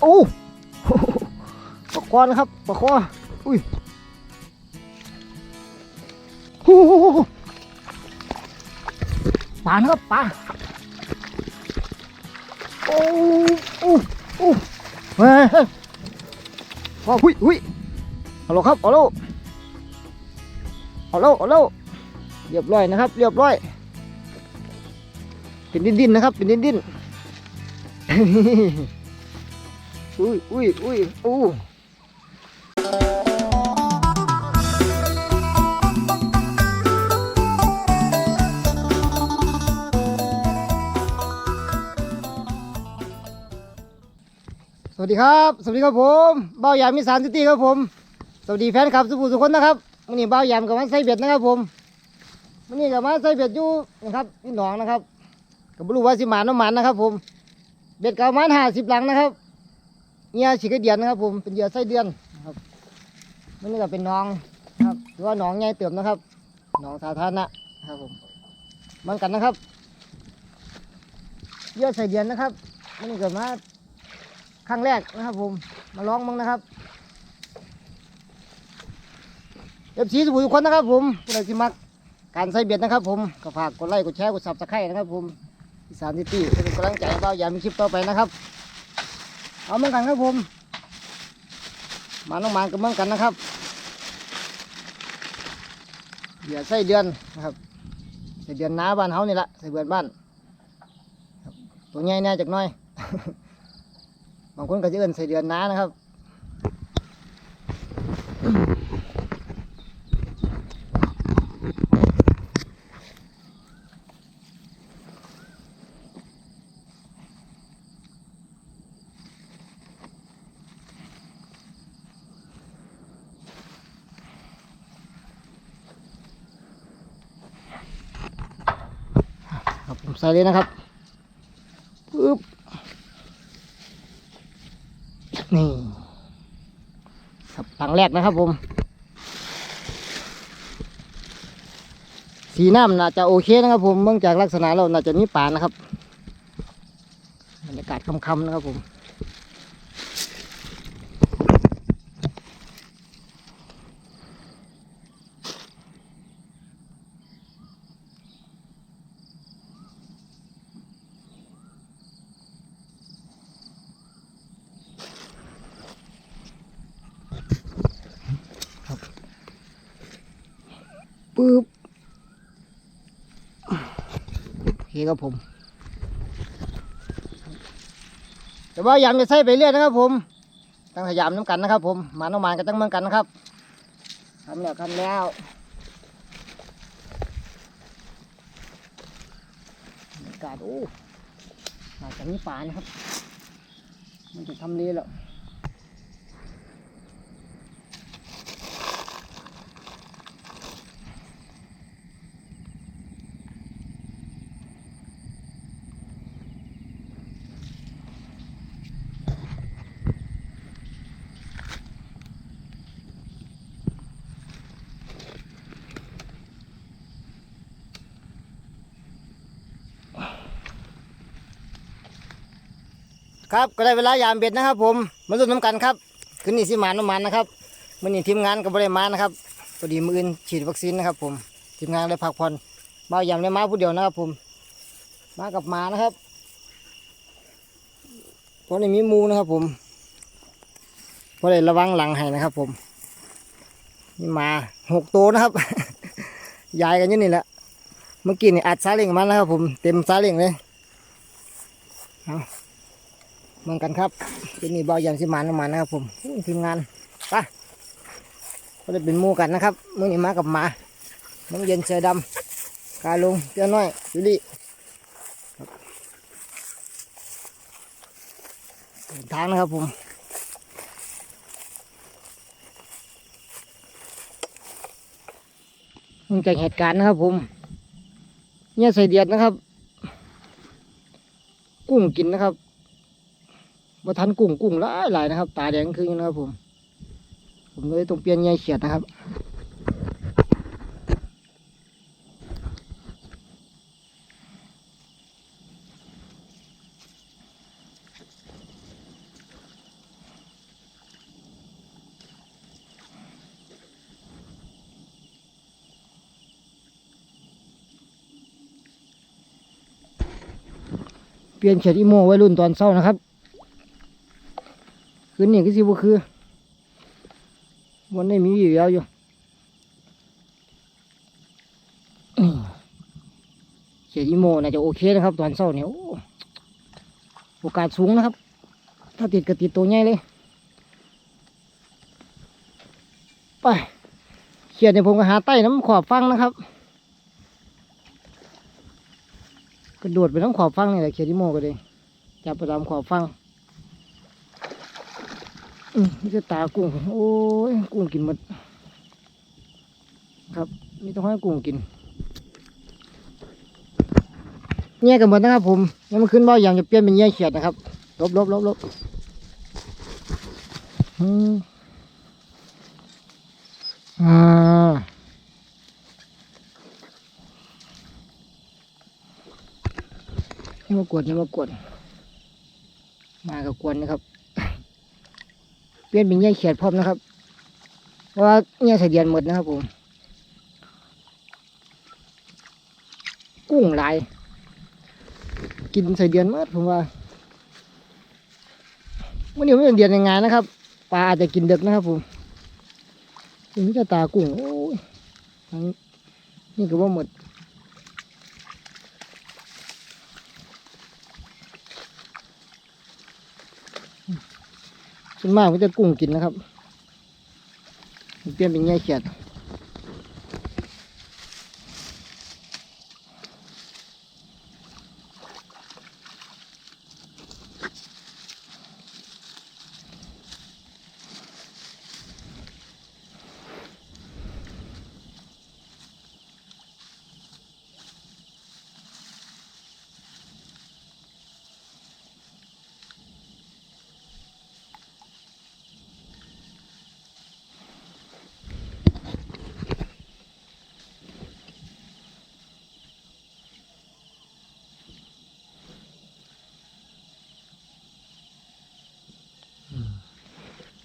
โอ้ปลาคอนะครับปลาคออุ้ยโอ้โหปลานะครับปลาโอ้โอ้โอ้เฮ้ยเฮ้ยว้าวหุยหุยเอาลงครับเอาลงเอาลงเอาลงเรียบร้อยนะครับ เรียบร้อย เป็นดินดินๆนะครับ เป็นดินดินๆ อุ้ยอุ้ยอุ้ยอู้สวัสดีครับ สวัสดีครับผมเบ้ายามมีสารซิตี้ครับผม สวัสดีแฟนคลับสุภูสุคนนะครับวันนี้เบ้ายามกับมันไส้เบ็ดนะครับผมวันนี้กับมันไส้เบ็ดอยู่นะครับที่หนองนะครับก็ไม่รู้ว่าสิหมานน้ำมันนะครับ ผม เบ็ดกประมาณห้าสิบหลังนะครับ เหยื่อฉีกระเดียนนะครับ ผมเป็นเหยื่อไส้เดือนนะครับมันนี่ก็เป็นหน้องนะครับหรือว่าหนองใหญ่เติมนะครับหนองสาธารณะนะครับผมเหมือนกันนะครับเหยื่อไส้เดือนนะครับมันนี่เกิดมาครั้งแรกนะครับ ผมมาลองมั้งนะครับเอฟซีทุกคนนะครับ ผมผู้ใดที่มักการใส่เบ็ดนะครับ ผมก็ฝากกดไลค์กดแชร์กดซับสไครต์นะครับ ผมอีสานซิตี้เป็นกำลังใจให้เราอย่ามีคลิปต่อไปนะครับ เอาเหมือนกันครับผม มาน้องมานกับเหมือนกันนะครับเหย่อใส่เดือนนะครับใส่เดือนน้าบ้านเฮานี่ละใส่เดือนบ้านตัวใหญ่แน่จากน้อย บางคนก็จะเอื้นใส่เดือนน้านะครับ ส่เลยนะครับปึ๊บนี่ครับถังแรกนะครับผม สีน้ำน่าจะโอเคนะครับผมเมื่อจากลักษณะเราน่าจะมีป่านะครับบรรยากาศค่ำๆนะครับผม ปึ๊บโอเคครับผม แต่ว่ายามจะใส่ไปเรื่อยนะครับ ผมตั้งพยายามน้ำกันนะครับ ผมมาน้องมานกันตั้งเมืองกันนะครับทำแล้วทำแล้วบรรยากาศโอ้น่าจะมีป่านะครับ มันจะทำเลแล้ว ครับก็ได้เวลายามเบ็ดนะครับ ผมมาลุ้นน้ำกันครับคืนนี้สิหมานน้ำมันนะครับมื่อนี้ทีมงานก็บริมานะครับพอดีมืออื่นฉีดวัคซีนนะครับ ผมทีมงานเลยพักผ่อนบ่าวยามได้มาผู้เดียวนะครับ ผม มากับมานะครับเพราะในมีมูนะครับ ผมเพราะได้ระวังหลังให้นะครับ ผมนี่มาหกตัวนะครับยายกันยู่นี่แหละเมื่อกี้นี่อัดซาเล้งมาแล้วครับ ผมเต็มซาเล้งเลยเอา เหมือนกันครับที่นี่เบาอย่างสิมานมานะครับ ผมทีมงานไปก็ได้เป็นมูกันนะครับมื่อนี้มากับหมาน้องเย็นเสือดำกาลุงเจ้าน้อยยูริครับเดิทางนะครับผมมึงจากเหตุการณ์นะครับ ผมเนี่ยใส่เดียดนะครับ กุ้งกินนะครับ บ่ทันกุ้งกุ้งหลายหลายนะครับ ตาแดงขึ้นนะครับผม ผมเลยต้องเปลี่ยนใยเขียดนะครับเปลี่ยนเฉดอิโมไว้รุ่นตอนเศร้านะครับ คืนนี้ก็สิบ่คือวันนี้มีอยู่ยาวอยู่อืมเฉดอีโมน่าจะโอเคนะครับ ตอนเช้าเนี่ยโอกาสสูงนะครับ ถ้าติดก็ติดตัวใหญ่เลย ไปเขียดเนี่ยผมก็หาใต้น้ำขอบฟังนะครับกระโดดไปทั้งขอบฟังนี่แหละเขียดอีโมก็เลยจับไปตามขอบฟัง อืมนี่จะตากุ้ง โอ้ย กุ้งกินหมด ครับนี่ต้องให้กุ้งกินแย่กันหมดนะครับผมยังมาขึ้นบ่อย่างจะเปลี่ยนเป็นแย่เขียดนะครับ ลบลบลบลบอืมอ่านี่มากวนนี่มากวนมากับกวนนะครับ เปลี่ยนเป็นแย่เขียดพร้อมนะครับ เพราะว่าแย่ใส่เดียนหมดนะครับผม กุ้งหลาย กินใสเดือนหมดผมว่าวันนี้ไม่เป็นเดือนยังไงนะครับ ปลาอาจจะกินเด็กนะครับผมนี่จะตากุ้งโอ้ยทั้งนี่ก็ว่าหมด ส่วนมากมันจะกุ้งกินนะครับ เปลี่ยนเป็นแง่เขียด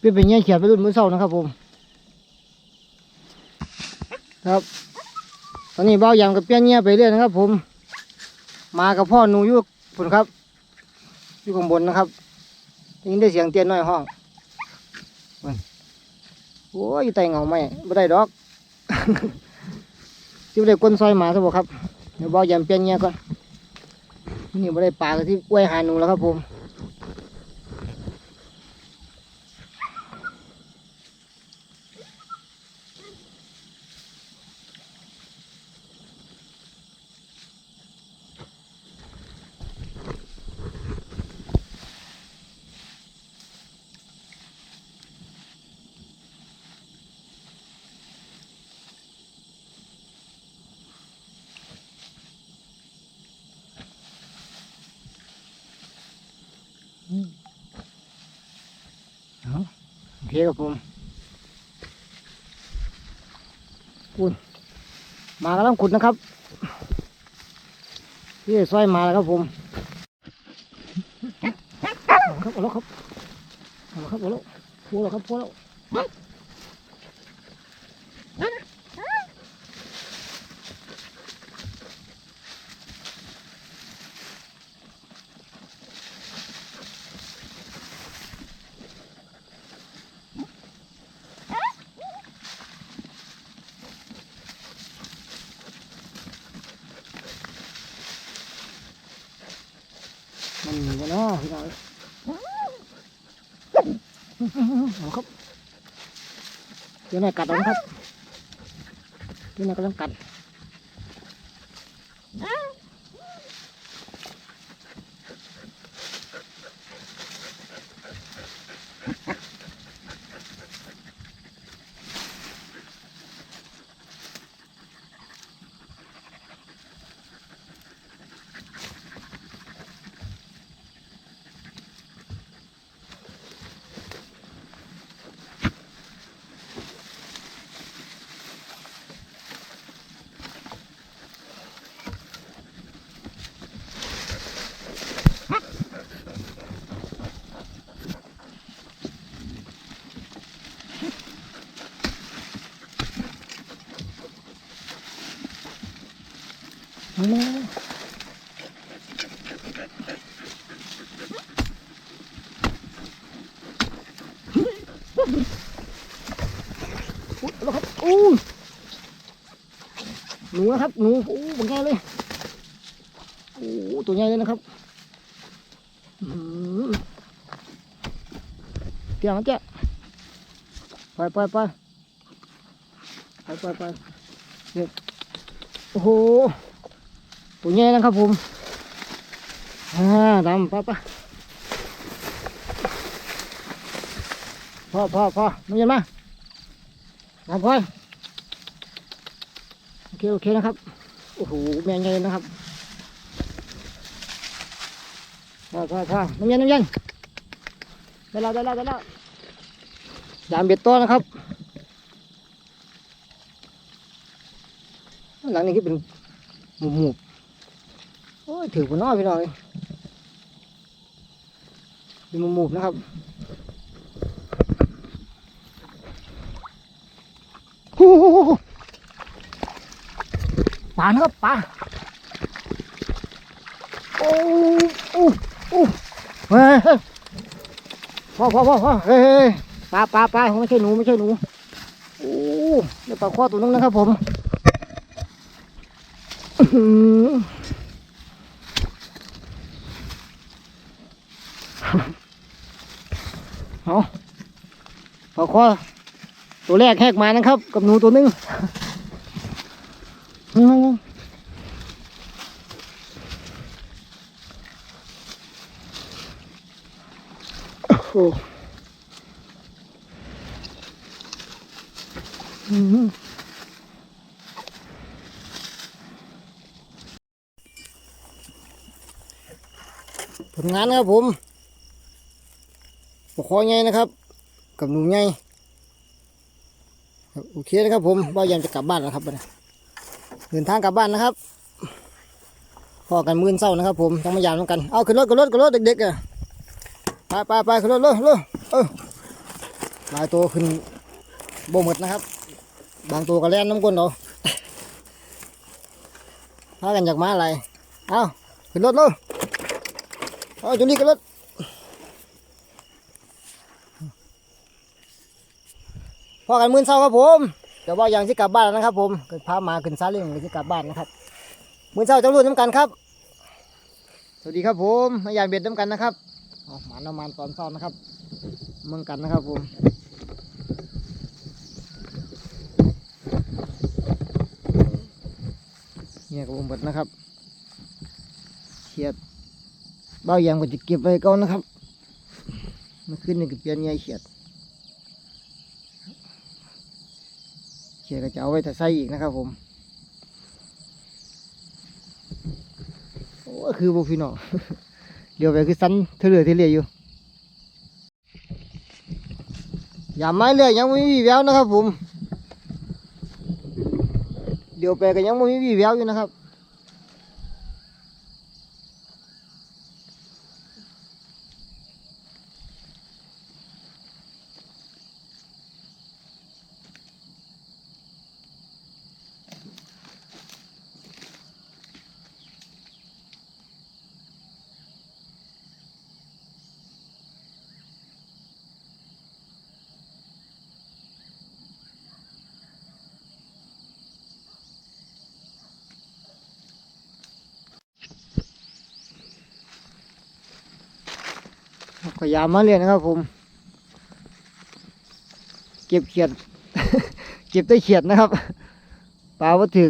เปลี่ยนเป็นแง่เขียดไปรุ่นมือเศร้านะครับผม ครับ ตอนนี้เบ้าอย่างกับเปลี่ยนเงี้ยไปเรื่อยนะครับ ผม มากับพ่อหนูอยู่ฝนครับอยู่ข้างบนนะครับยินได้เสียงเตียนน้อยห้องโอ้ยอยู่ใต้เงาไม่ไม่ได้ดอกที่ได้ก้นซอยหมาซะบ่ครับ เดี๋ยวเบ้ายางเปลี่ยนเงี้ยก่อน นี่ไม่ได้ปลาก็ที่กล้วยหาหนูแล้วครับผม โอเคครับผมคุณมากำลังขุดนะครับพี่ซอยมาแล้วครับผมเอาครับเอาแล้วครับเอาแล้วครับเอาแล้วพูแล้วครับพูแล้วมันมีกั น้องเอาครับเดี๋ยวหน่อยกัดเอาครับเดี๋ยวหน่อยกำลังกัด แล้วครับอู้หนูนะครับหนูอู้บังแกเลยโอ้ตัวใหญ่เลยนะครับเตียงนะเจ๊ไปไปไปไปไปไปเนี่ยโอ้โห ตัวใหญ่นะครับผมอ่าดำปไปพ่อพ่อพ่อไม่ยันมาดำพ่อโอเคโอเคนะครับ โอ้โหแมงใหญ่นะครับพอพอพอน้ำเย็นน้ำเย็นได้แล้วได้แล้วได้แล้วยามเบ็ดตัวนะครับ หลังนี้ก็เป็นหมูหมู ยถือหัวน้อยพี่น้อยเป็นหมูหมูนะครับโอ้โหปลานะครับปลาโอ้โอ้โอ้เฮ้ยเฮ้ยพ่อพ่อพ่อพ่อเฮ้ยเฮ้ยปลาปลาปลาไม่ใช่หนูไม่ใช่หนูโอ้ได้ปลาข้อตัวนึงนะครับผมอื้อหือ เอาปลาข้อตัวแรกแหกมานะครับ กับหนูตัวนึงโอ้ผลงานครับผม ปกคอไงนะครับ กับหนูไงโอเคนะครับผมว่ายังจะกลับบ้านแล้วครับบัดนี้เดินทางกลับบ้านนะครับพอกันมื่นเศร้านะครับ ผมต้องมายามกันเอาขึ้นรถขึ้นรถขึ้นรถเด็กๆอะไปไปไปขึ้นรถเลยเลยเออหลายตัวขึ้นโบหมดนะครับ บางตัวก็แล่นน้ำก้นเราพากันอยากมาอะไรเอาขึ้นรถเลยเอาจุนี่ขึ้นรถ พอกันมื่นเศร้าครับผมเดี๋ยวว่ายังที่กลับบ้านแล้วนะครับ ผมกิดพามาขึ้นซาเล้งเลยที่กลับบ้านนะครับมือเช้าเจ้ารุ่นน้ำกันครับ สวัสดีครับผมมายามเบ็ดน้ำกันนะครับหมาน้ำมันตอนเช้านะครับเมืองกันนะครับผมเนี่ยกับผมหมดนะครับเขียดเบ้ายางก็จะเก็บไว้ก่อนนะครับมื่อคืนนี่ก็เปลี่ยนใหญ่เขียด เขียก็จะเอาไว้ถ้าใส่อีกนะครับผม โอ้คือบุพี่น้องเดี๋ยวไปคือสันเทะเลเทะเลอยู่อย่าไม้เรื่อยยังไม่มีแววนะครับผม เดี๋ยวไปก็ยังไม่มีแววอยู่นะครับ พยายามมาเรียนนะครับ ผม เก็บเขียด เก็บได้เขียดนะครับปลาวัตถุ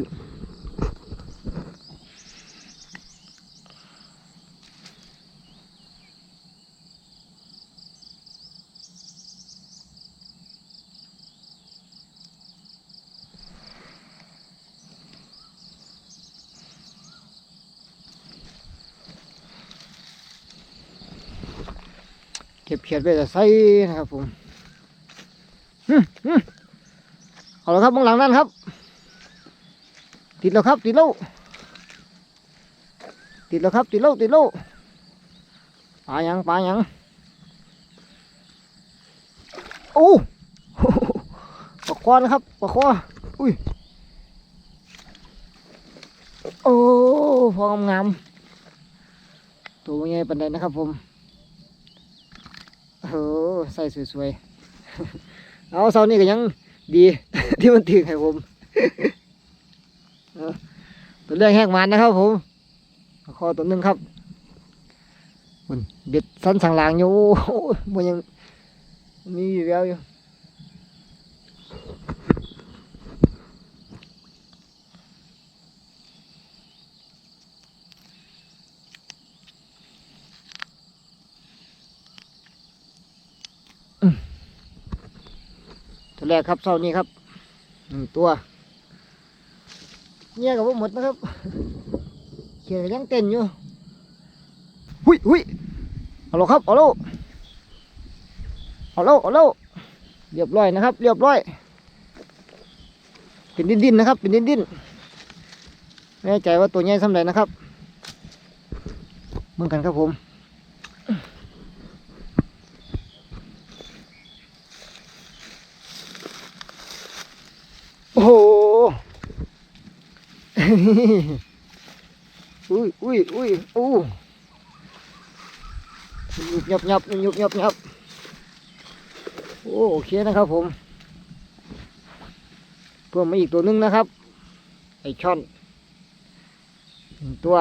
ก็บเขียดไว้แต่ใส่นะครับผมอืมอืมเอาละครับมองหลังนั่นครับ ติดแล้วครับ ติดแล้วติดแล้วครับ ติดแล้วติดแล้วปลายังปลายังโอ้ปลาคอนะครับปลาคออุ้ยโอ้พองามๆตัวใหญ่ปันใดนะครับผม โอ้โหใส่สวยๆ เอาเสานี่ก็ยังดี ที่มันถึงให้ผมตัวเรื่องแหกมันนะครับผมคอตัวนึงครับมันเบ็ดสั้นสังลางอยู่โอ้ยมันยังมีอยู่แล้วอยู่ ตัวแรกครับเสานี้ครับหนึ่งตัวเนี่ยกับว่าหมดนะครับเขียนยังเต้นอยู่หุยหุยเอาลงครับเอาลูเอาลูเอาลูเรียบร้อยนะครับ เรียบร้อย เป็นดินดินๆนะครับ เป็นดินดินๆไม่แน่ใจว่าตัวใหญ่สำเร็จนะครับเหมือนกันครับผม โอ้โห อุ้ยอุ้ยอุ้ยอู้ยุบยับยับยุบยับยับโอ้โอเคนะครับผม เพิ่มมาอีกตัวหนึงนะครับ ไอช่อนหนึ่งตัว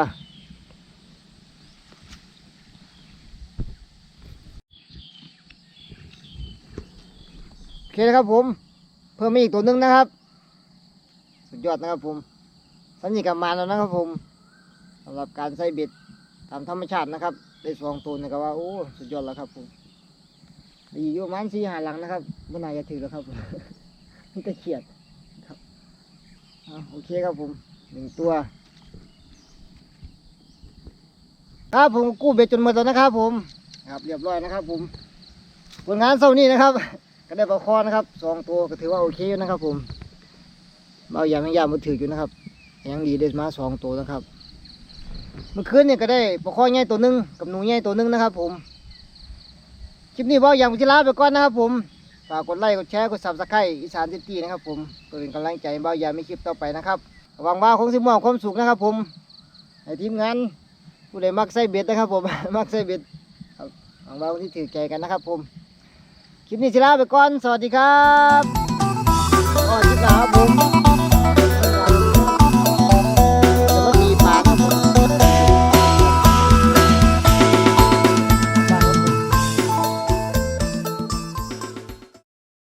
โอเคนะครับผม เพิ่มมาอีกตัวหนึงนะครับ สุดยอดนะครับผม สัญญกรรมมาแล้วนะครับผมสำหรับการใส่เบ็ดตามธรรมชาตินะครับ ได้สองตัวนะครับว่าโอ้สุดยอดแล้วครับผมดีอยู่มันสี่หาหลังนะครับเมื่อไหร่จะถือแล้วครับผมนี่ก็เขียดครับอโอเคครับผมหนึ่งตัวครับผมกู้เบ็ดจนหมดแล้วนะครับ ผมครับเรียบร้อยนะครับ ผมผลงานเท่านี้นะครับ ก็ได้ปลาคอนะครับสองตัวก็ถือว่าโอเคอยู่นะครับ ผมเบาอย่างไม่ยากมาถืออยู่นะครับ ยังดีได้มาสองตัวนะครับเมื่อคืนเนี่ยก็ได้ปลาคอใหญ่ตัวหนึงกับหนูใหญ่ตัวหนึงนะครับผมคลิปนี้เบาอย่างวิลาไปก่อนนะครับผมฝากกดไลค์กดแชร์กดซับสไครต์อีสานซิตี้นะครับผมเพื่อเป็นกำลังใจเบาอย่างมีคลิปต่อไปนะครับหวังว่าคงสิมอบความสุขนะครับ ผมให้ทีมงานผู้ใดมักใส่เบ็ดนะครับ ผมมักใส่เบ็ดหวังว่าวันที่ถือใจกันนะครับ ผมคลิปนี้สิลาไปก่อนสวัสดีครับสวัสดีครับผม